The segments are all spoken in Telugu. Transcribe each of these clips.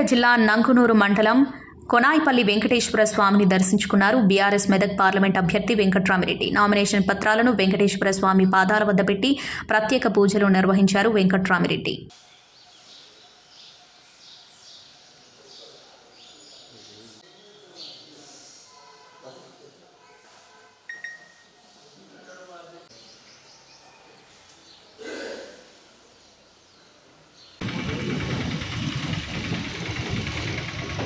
సిద్దిపేట జిల్లా నంకునూరు మండలం కొనాయిపల్లి వెంకటేశ్వర స్వామిని దర్శించుకున్నారు బీఆర్ఎస్ మెదక్ పార్లమెంట్ అభ్యర్థి వెంకట్రామిరెడ్డి. నామినేషన్ పత్రాలను వెంకటేశ్వర స్వామి పాదాల వద్ద పెట్టి ప్రత్యేక పూజలు నిర్వహించారు వెంకట్రామిరెడ్డి.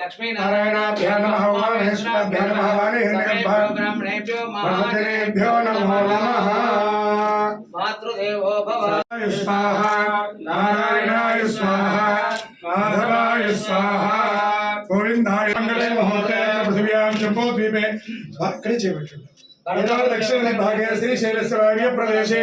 लक्ष्मीनारायणाभ्य नमः वाणेश्वराभ्य नमः। वाणेभ्यो नमो नमः। मातृदेवो स्वाहा नारायणाय स्वाहा माधवाय स्वाहा। गोविन्दाय मङ्गले महोदय पृथिव्यां चम्पोद्वीपे। दक्षिणभागे श्रीशैलस्य प्रदेशे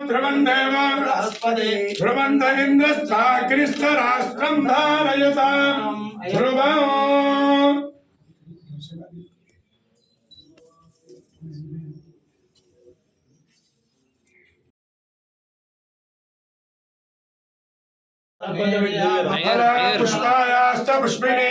ध्रुवन्देव। ध्रुवन्त इन्द्रश्चाग्रिस्तराष्ट्रम् धारयताम् ध्रुव। पुष्पायाश्च पुष्पिणी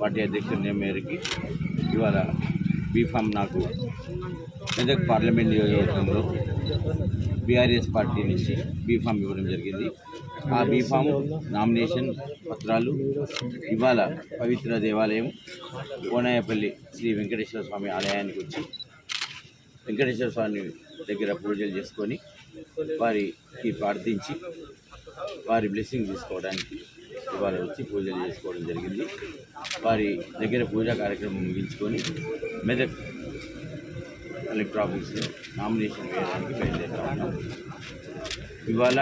పార్టీ అధినేత గౌరవనీయులు మేరకి మేరకి ఇవాళ బీఫామ్ నాకు మెదక్ పార్లమెంట్ నియోజకవర్గంలో బీఆర్ఎస్ పార్టీ నుంచి బీఫామ్ ఇవ్వడం జరిగింది. ఆ బీఫామ్ నామినేషన్ పత్రాలు ఇవాళ పవిత్ర దేవాలయం కోనాయపల్లి శ్రీ వెంకటేశ్వర స్వామి ఆలయానికి వచ్చి వెంకటేశ్వర స్వామి దగ్గర పూజలు చేసుకొని వారికి ప్రార్థించి వారి బ్లెస్సింగ్ తీసుకోవడానికి ఇవాళ వచ్చి పూజలు చేసుకోవడం జరిగింది. వారి దగ్గర పూజా కార్యక్రమం ముగించుకొని మెదక్ కలెక్టర్ ఆఫీస్లో నామినేషన్ వేయడానికి బయలుదేరుతా ఉన్నాం. ఇవాళ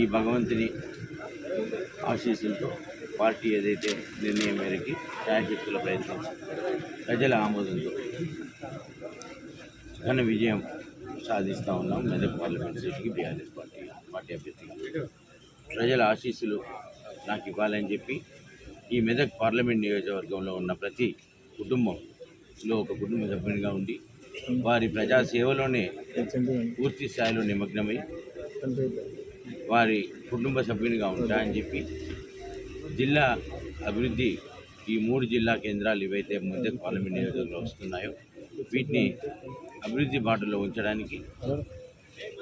ఈ భగవంతుని ఆశీస్సులతో పార్టీ ఏదైతే నిర్ణయం మేరకి ఛాయాశక్తుల ప్రయత్నించి ప్రజల ఆమోదంతో ఘన విజయం సాధిస్తూ ఉన్నాం. మెదక్ పార్లమెంట్ సీట్కి బీఆర్ఎస్ పార్టీ పార్టీ అభ్యర్థిగా. ప్రజల ఆశీస్సులు నాకు ఇవ్వాలని చెప్పి ఈ మెదక్ పార్లమెంట్ నియోజకవర్గంలో ఉన్న ప్రతి కుటుంబంలో ఒక కుటుంబ సభ్యునిగా ఉండి వారి ప్రజాసేవలోనే పూర్తి స్థాయిలో నిమగ్నమై వారి కుటుంబ సభ్యునిగా ఉంటా అని చెప్పి జిల్లా అభివృద్ధి ఈ మూడు జిల్లా కేంద్రాలు ఏవైతే మెదక్ పార్లమెంట్ నియోజకవర్గంలో వస్తున్నాయో వీటిని అభివృద్ధి బాటలో ఉంచడానికి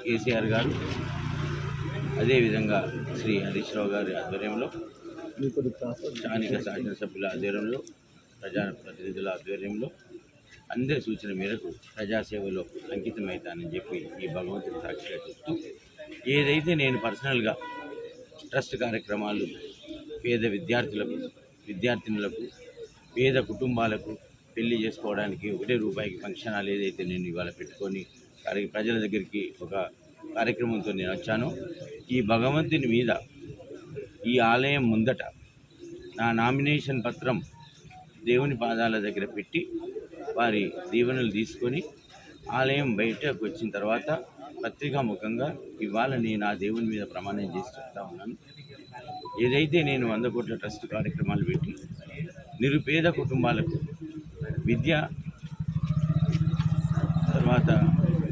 కేసీఆర్ గారు అదేవిధంగా శ్రీ హరీష్ రావు గారి ఆధ్వర్యంలో స్థానిక శాసనసభ్యుల ఆధ్వర్యంలో ప్రజాప్రతినిధుల ఆధ్వర్యంలో అందరి సూచన మేరకు ప్రజాసేవలో అంకితమవుతానని చెప్పి ఈ భగవంతుని సాక్షిగా చెప్తూ ఏదైతే నేను పర్సనల్గా ట్రస్ట్ కార్యక్రమాలు పేద విద్యార్థులకు విద్యార్థినులకు పేద కుటుంబాలకు పెళ్ళి చేసుకోవడానికి ఒకటే రూపాయికి ఫంక్షన్ హాల్ ఏదైతే నేను ఇవాళ పెట్టుకొని వారికి ప్రజల దగ్గరికి ఒక కార్యక్రమంతో నేను వచ్చాను. ఈ భగవంతుని మీద ఈ ఆలయం ముందట నా నామినేషన్ పత్రం దేవుని పాదాల దగ్గర పెట్టి వారి దీవెనలు తీసుకొని ఆలయం బయటకు వచ్చిన తర్వాత పత్రికా ముఖంగా ఇవాళ నేను ఆ దేవుని మీద ప్రమాణం చేసి చెప్తా ఉన్నాను. ఏదైతే నేను వంద కోట్ల ట్రస్ట్ కార్యక్రమాలు పెట్టి నిరుపేద కుటుంబాలకు విద్య తర్వాత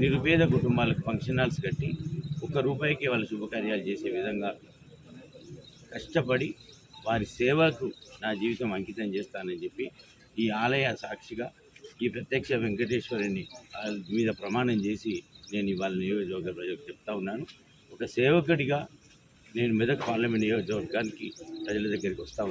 నిరుపేద కుటుంబాలకు ఫంక్షన్ హాల్స్ కట్టి ఒక్క రూపాయికి వాళ్ళ శుభకార్యాలు చేసే విధంగా కష్టపడి వారి సేవకు నా జీవితం అంకితం చేస్తానని చెప్పి ఈ ఆలయ సాక్షిగా ఈ ప్రత్యక్ష వెంకటేశ్వరుని మీద ప్రమాణం చేసి నేను ఇవాళ నియోజకవర్గ ప్రజలకు చెప్తా ఉన్నాను. ఒక సేవకుడిగా నేను మెదక్ పార్లమెంట్ నియోజకవర్గానికి ప్రజల దగ్గరికి వస్తా